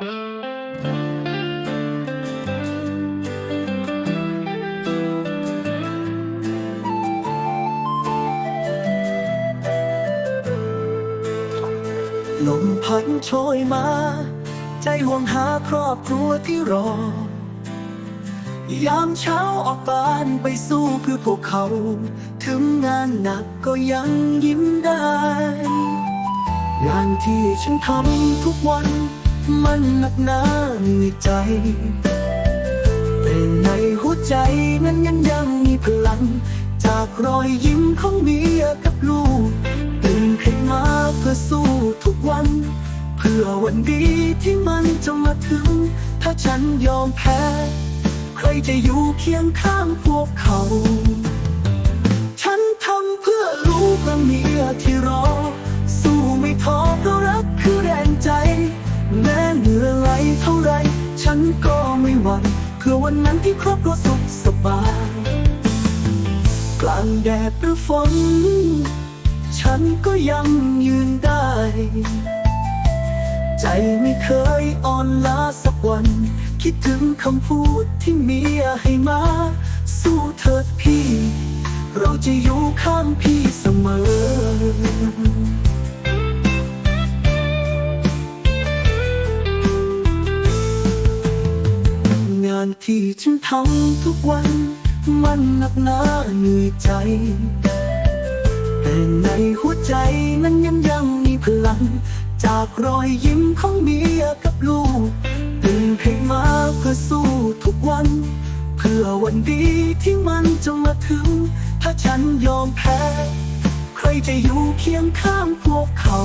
ลมพัดโชยมา ใจห่วงหาครอบครัวที่รอยามเช้าออกบ้านไปสู้เพื่อพวกเขา ถึงงานหนักก็ยังยิ้มได้ งานที่ฉันทำทุกวัน มันหนักหนาในใจ แต่ในหัวใจนั้นยังยังมีพลัง จากรอยยิ้มของเมียกับลูกตื่นขึ้นมาเพื่อสู้ทุกวัน เพื่อวันดีที่มันจะมาถึง ถ้าฉันยอมแพ้ ใครจะอยู่เคียงข้างพวกเขา ฉันทำเพื่อลูกและเมียที่ ฉันก็ไม่หวั่นเพื่อวันนั้นที่ครอบครัวสุขสบาย กลางแดดหรือฝน ฉันก็ยังยืนได้ ใจไม่เคยอ่อนล้าสักวัน คิดถึงคำพูดที่เมียให้มา สู้เถิดพี่ เราจะอยู่ข้างพี่เสมอ ที่ฉันทำทุกวัน มันหนักหนาเหนื่อยใจ แต่ในหัวใจนั้นยังยังมีพลัง จากรอยยิ้มของเมียกับลูกตื่นขึ้นมาเพื่อสู้ทุกวัน เพื่อวันดีที่มันจะมาถึง ถ้าฉันยอมแพ้ ใครจะอยู่เคียงข้างพวกเขา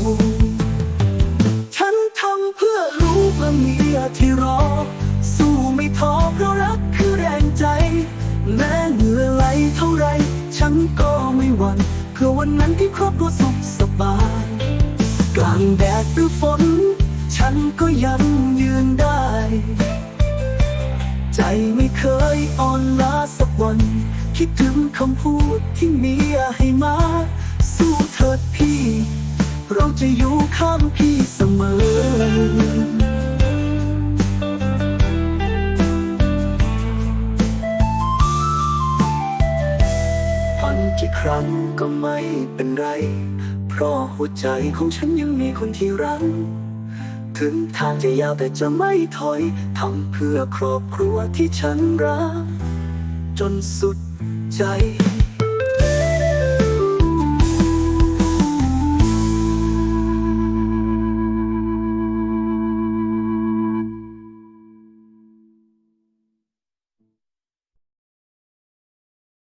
เท่าไรฉันก็ไม่หวั่นเพื่อวันนั้นที่ครอบครัวสุขสบาย กลางแดดหรือฝน ฉันก็ยังยืนได้ ใจไม่เคยอ่อนล้าสักวัน คิดถึงคำพูดที่เมียให้มา สู้เถิดพี่ เราจะอยู่ข้างพี่เสมอ กี่ครั้งก็ไม่เป็นไร เพราะหัวใจของฉันยังมีคนที่รัก ถึงทางจะยาวแต่จะไม่ถอย ทำเพื่อครอบครัวที่ฉันรัก จนสุดใจ